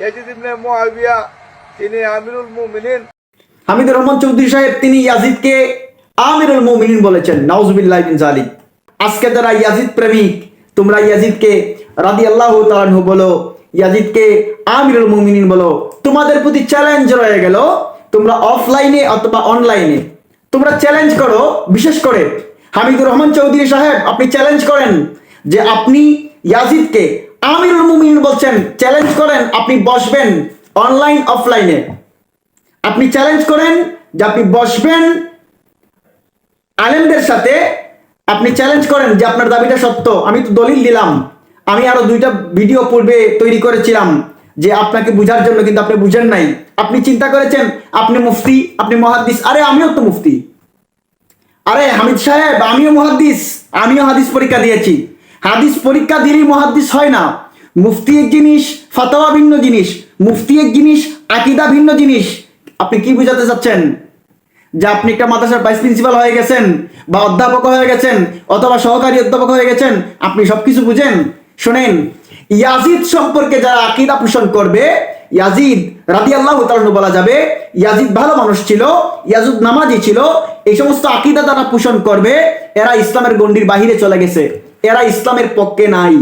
Yazid ইবনে মুআবিয়া, তিনি আমিরুল মুমিনিন। হামিদুর রহমান চৌধুরী সাহেব, তিনি ইয়াজিদকে আমিরুল মুমিনিন বলেছেন। নাউজুবিল্লাহ বিন জালিক আজকে যারা ইয়াজিদ প্রেমিক, তোমরা ইয়াজিদকে রাদি আল্লাহ তালানহু বলো, ইয়াজিদকে আমিরুল মুমিনিন বলো। তোমাদের প্রতি চ্যালেঞ্জ রয়ে গেল, তোমরা অফলাইনে অথবা অনলাইনে তোমরা চ্যালেঞ্জ করো, বিশেষ করে হামিদুর রহমান চৌধুরী সাহেব, আপনি চ্যালেঞ্জ করেন যে আপনি ইয়াজিদকে আমিরুল মুমিনিন বলছেন চ্যালেঞ্জ করেন, আপনি বসবেন অনলাইন অফলাইনে আপনি চ্যালেঞ্জ করেন যে আপনি বসবেন আলেমদের সাথে, আপনি চ্যালেঞ্জ করেন যে আপনার দাবিটা সত্য। আমি তো দলিল দিলাম। আমি আরও দুইটা ভিডিও পূর্বে তৈরি করেছিলাম যে আপনাকে বুঝার জন্য, কিন্তু আপনি বুঝেন নাই। আপনি চিন্তা করেছেন, আপনি মুফতি, আপনি মহাদ্দিস। আরে, আমিও তো মুফতি। আরে, হামিদ সাহেব, আমিও মহাদ্দিস, আমিও হাদিস পরীক্ষা দিয়েছি। হাদিস পরীক্ষা দিলেই মহাদিস হয় না। মুফতি এক জিনিস ফাতাওয়া ভিন্ন জিনিস। মুফতি এক জিনিস, আকিদা ভিন্ন জিনিস। আপনি কি বুঝাতে চাচ্ছেন? যে আপনি একটা মাদ্রাসার ভাইস প্রিন্সিপাল হয়ে গেছেন বা অধ্যাপক হয়ে গেছেন অথবা সহকারী অধ্যাপক হয়ে গেছেন, আপনি সবকিছু বুঝেন? শোনেন, ইয়াজিদ সম্পর্কে যারা আকিদা পোষণ করবে, ইয়াজিদ রাতি আল্লাহ বলা যাবে, ইয়াজিদ ভালো মানুষ ছিল, ইয়াজুদ নামাজি ছিল, এই সমস্ত আকিদা তারা পোষণ করবে, এরা ইসলামের গণ্ডির বাহিরে চলে গেছে। এরা ইসলামের পক্ষে নাই।